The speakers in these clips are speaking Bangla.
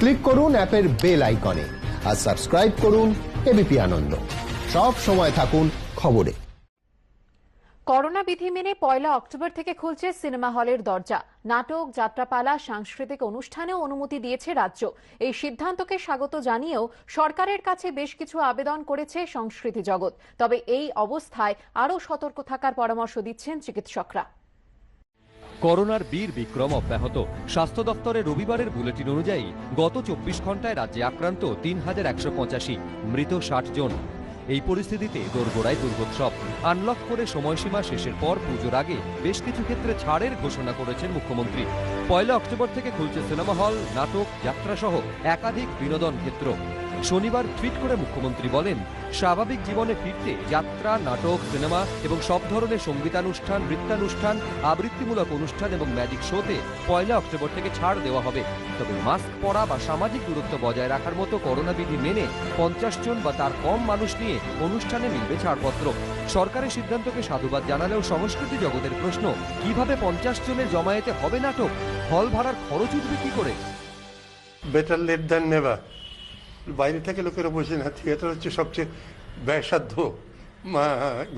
ক্লিক করুন অ্যাপের বেল আইকনে আর সাবস্ক্রাইব করুন এবিপি আনন্দ। সব সময় থাকুন খবরে। করোনা বিধি মেনে পয়লা অক্টোবর থেকে খুলছে সিনেমা হলের দরজা। নাটক, যাত্রাপালা, সাংস্কৃতিক অনুষ্ঠানেও অনুমতি দিয়েছে রাজ্য। এই সিদ্ধান্তকে স্বাগত জানিয়েও সরকারের কাছে বেশ কিছু আবেদন করেছে সংস্কৃতি জগৎ। তবে এই অবস্থায় আরও সতর্ক থাকার পরামর্শ দিচ্ছেন চিকিৎসকরা। করোনার বীর বিক্রম অব্যাহত। স্বাস্থ্য দপ্তরের রবিবারের বুলেটিন অনুযায়ী গত চব্বিশ ঘন্টায় রাজ্যে আক্রান্ত তিন হাজার একশো পঁচাশি, মৃত ষাট জন। এই পরিস্থিতিতে দোরগোড়ায় দুর্গোৎসব। আনলক করে সময়সীমা শেষের পর পুজোর আগে বেশ কিছু ক্ষেত্রে ছাড়ের ঘোষণা করেছেন মুখ্যমন্ত্রী। পয়লা অক্টোবর থেকে খুলছে সিনেমা হল, নাটক, যাত্রাসহ একাধিক বিনোদন ক্ষেত্র। শনিবার টুইট করে মুখ্যমন্ত্রী বলেন, স্বাভাবিক জীবনে ফিরতে যাত্রা, নাটক, সিনেমা এবং সব ধরনের সঙ্গীতানুষ্ঠান, নৃত্যানুষ্ঠান, আবৃত্তিমূলক অনুষ্ঠান এবং ম্যাজিক শোতে পয়লা অক্টোবর থেকে ছাড় দেওয়া হবে। তবে মাস্ক পরা বা সামাজিক দূরত্ব বজায় রাখার মতো করোনা বিধি মেনে পঞ্চাশ জন বা তার কম মানুষ নিয়ে অনুষ্ঠানে মিলবে ছাড়পত্র। সরকারের সিদ্ধান্তকে সাধুবাদ জানালেও সংস্কৃতি জগতের প্রশ্ন, কীভাবে পঞ্চাশ জনের জমায়েতে হবে নাটক? হল ভাড়ার খরচ উঠবে কি করে? বেটার লেট দ্যান নেভার বাইরে থেকে লোকেরা বোঝে না, থিয়েটার হচ্ছে সবচেয়ে ব্যয়সাধ্য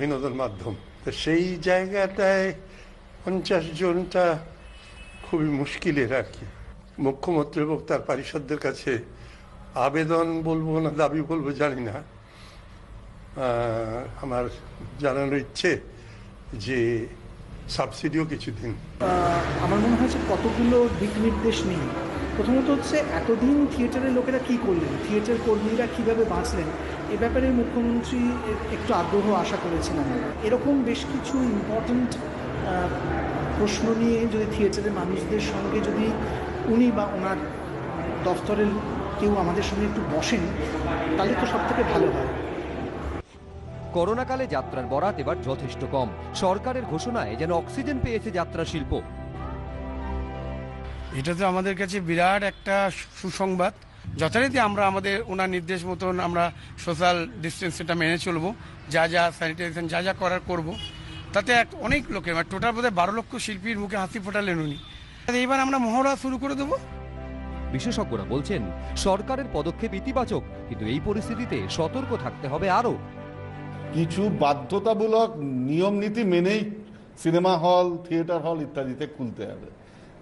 বিনোদন মাধ্যম। তো সেই জায়গাটায় পঞ্চাশ জনটা খুবই মুশকিলের আর কি। মুখ্যমন্ত্রী এবং তার পারিষদদের কাছে আবেদন বলব না, দাবি বলব, জানি না। আমার জানানোর ইচ্ছে যে সাবসিডিও কিছু দিন আমার মনে হয়েছে কতগুলো দিক নির্দেশ নেই প্রথমত হচ্ছে এতদিন থিয়েটারের লোকেরা কি করলেন? থিয়েটার কর্মীরা কীভাবে বাঁচলেন? এ ব্যাপারে মুখ্যমন্ত্রী একটু আগ্রহ আশা করেছিলেন এরকম বেশ কিছু ইম্পর্ট্যান্ট প্রশ্ন নিয়ে যদি থিয়েটারের মানুষদের সঙ্গে যদি উনি বা ওনার দফতরের কেউ আমাদের সঙ্গে একটু বসেন, তাহলে তো সব থেকে ভালো হয়। করোনাকালে যাত্রার বরাত এবার যথেষ্ট কম। সরকারের ঘোষণায় যেন অক্সিজেন পেয়েছে যাত্রা শিল্প। এটা তো আমাদের কাছে বিরাট একটা সুসংবাদ। যথারীতি আমরা আমাদের ওনার নির্দেশ মতন আমরা সোশ্যাল ডিস্টেন্সটা মেনে চলবো যা যা স্যানিটাইজেশন যা যা করার করব। তাতে এক অনেক লোকের মানে টোটাল বোধহয় বারো লক্ষ শিল্পীর মুখে হাসি ফোটালেন উনি। এইবার আমরা মহড়া শুরু করে দেবো। বিশেষজ্ঞরা বলছেন সরকারের পদক্ষেপ ইতিবাচক কিন্তু এই পরিস্থিতিতে সতর্ক থাকতে হবে আরও। কিছু বাধ্যতামূলক নিয়ম নীতি মেনেই সিনেমা হল থিয়েটার হল ইত্যাদিতে খুলতে হবে।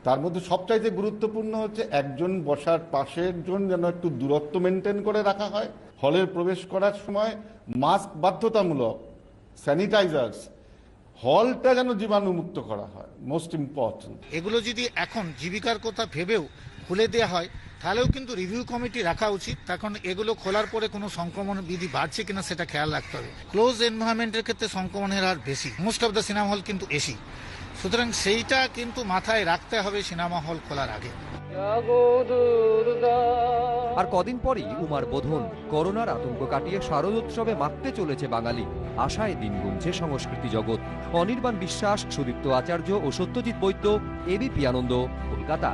তার মধ্যে সবচাইতে গুরুত্বপূর্ণ হচ্ছে একজন বসার পাশের জন যেন একটু দূরত্ব মেনটেন করে রাখা হয়। হলের প্রবেশ করার সময় মাস্ক বাধ্যতামূলক স্যানিটাইজার্স হলটা যেন জীবাণুমুক্ত করা হয় মোস্ট ইম্পর্টেন্ট এগুলো যদি এখন জীবিকার কথা ভেবেও খুলে দেওয়া হয় তাহলেও কিন্তু রিভিউ কমিটি রাখা উচিত। তখন এগুলো খোলার পরে কোনো সংক্রমণ বিধি বাড়ছে কিনা সেটা খেয়াল রাখতে হবে। ক্লোজ এনভায়রনমেন্টের ক্ষেত্রে সংক্রমণের হার বেশি। Most of the cinema hall কিন্তু এসি। সুতরাং সেইটা কিন্তু মাথায় রাখতে হবে সিনেমা হল খোলার আগে। আর কদিন পরই উমার বোধন করোনার আতঙ্ক কাটিয়ে শারদোৎসবে মাততে চলেছে বাঙালি। আশায় দিন গুনছে সংস্কৃতি জগৎ। অনির্বাণ বিশ্বাস সুদীপ্ত আচার্য ও সত্যজিৎ বৈদ্য এবিপি আনন্দ কলকাতা।